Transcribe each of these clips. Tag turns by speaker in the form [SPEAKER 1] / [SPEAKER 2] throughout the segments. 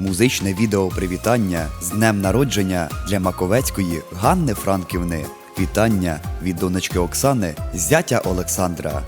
[SPEAKER 1] Музичне відео привітання з днем народження для Маковецької Ганни Франківни. Вітання від донечки Оксани, зятя Олександра.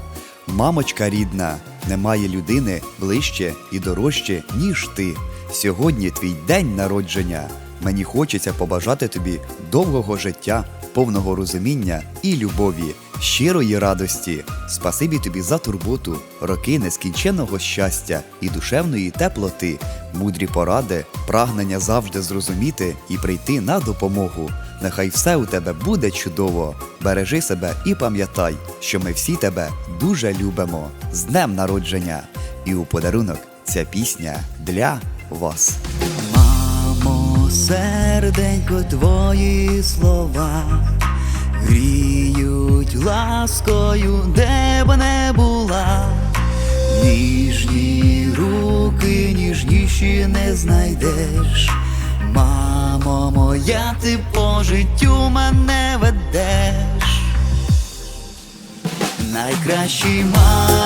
[SPEAKER 1] Мамочка рідна, немає людини ближче і дорожче, ніж ти. Сьогодні твій день народження. Мені хочеться побажати тобі довгого життя, повного розуміння і любові, щирої радості. Спасибі тобі за турботу, роки нескінченного щастя і душевної теплоти, мудрі поради, прагнення завжди зрозуміти і прийти на допомогу. Нехай все у тебе буде чудово. Бережи себе і пам'ятай, що ми всі тебе дуже любимо. З днем народження! І у подарунок ця пісня для вас. Мамо, серденько, твої слова гріють ласкою, де б не була. Ніжні руки, ніжніші не знайдеш. Мамо моя, ти по життю мене ведеш. Найкращій мамі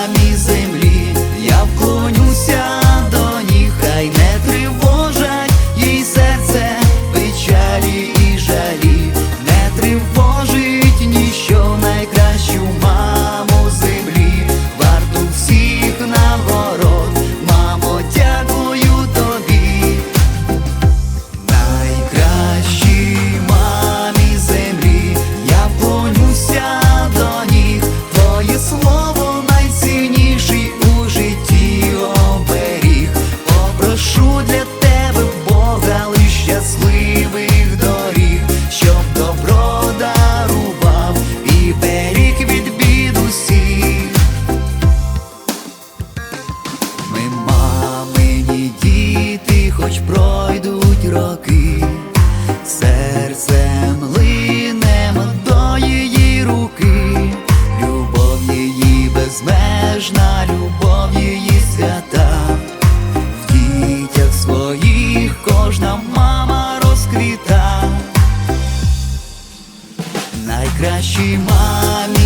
[SPEAKER 1] кращій мамі.